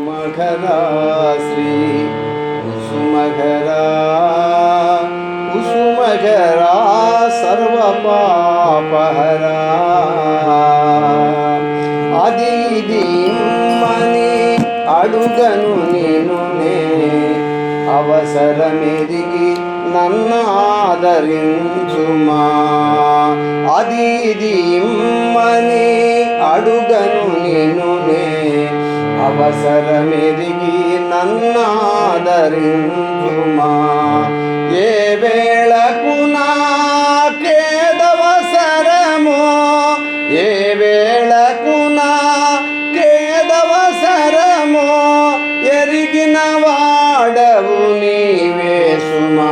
కుసుమఘరా శ్రీ కుసుమఘరా కుసుమఘరా సర్వపాపహరా అది ఇది అడుగను నేను అవసరమెదిగి నన్ను ఆదరించుమా అది ఇది అడుగను నేను నే నన్ను నన్నాదరింపుమా ఏ వేళకు నాకేదవసరమో ఏ వేళకు నాకేదవసరమో ఎరిగిన వాడవు నీవే సుమా.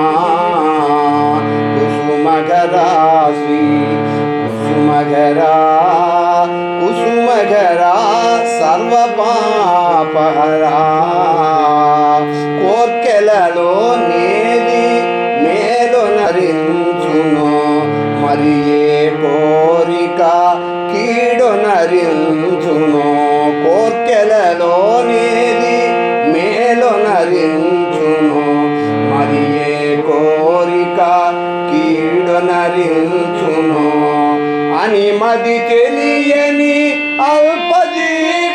కుసుమగరా కుసుమగరా సర్వపాపహరా కోర్కెలలో నేది మేలు నరించును. మరి ఏ కోరిక కీడు నరించును. కోర్కెలలో నేది మేలు నరించును. మరి ఏ కోరిక కీడు నరించును. అని మది తెలియని అల్పజీ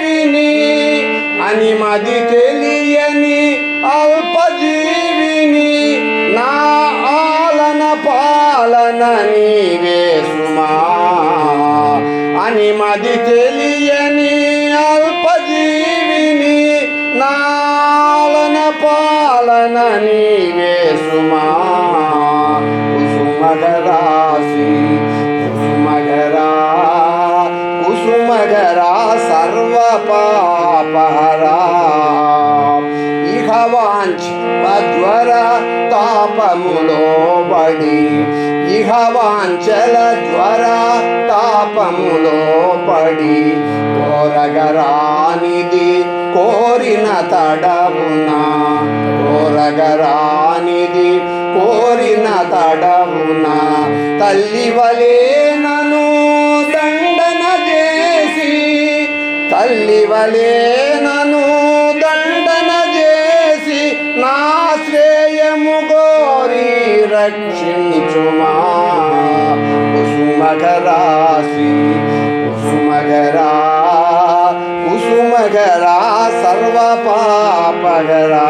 అని మది తెలియని అల్పజీవిని నా ఆలన పాలన నీవే సుమా. అని మది తెలియని అల్పజీవిని నాలన పాలన నీవే సుమా. కుసుమగరాసి కుసుమగరా కుసుమగరా. సర్వ పాపహరా ఇహ వాంఛ తాపములో బడి ఇహ వాంచల జ్వర తాపములో పడి. కోరగరానిది కోరిన తడవునా. కోరగరానిది కోరిన తడవునా. తల్లి వలే తల్లి వలే నను దండన చేసి నా శ్రేయము గోరి రక్షించుమా? కుసుమగరాసి కుసుమగరా కుసుమగరా సర్వ పాపగరా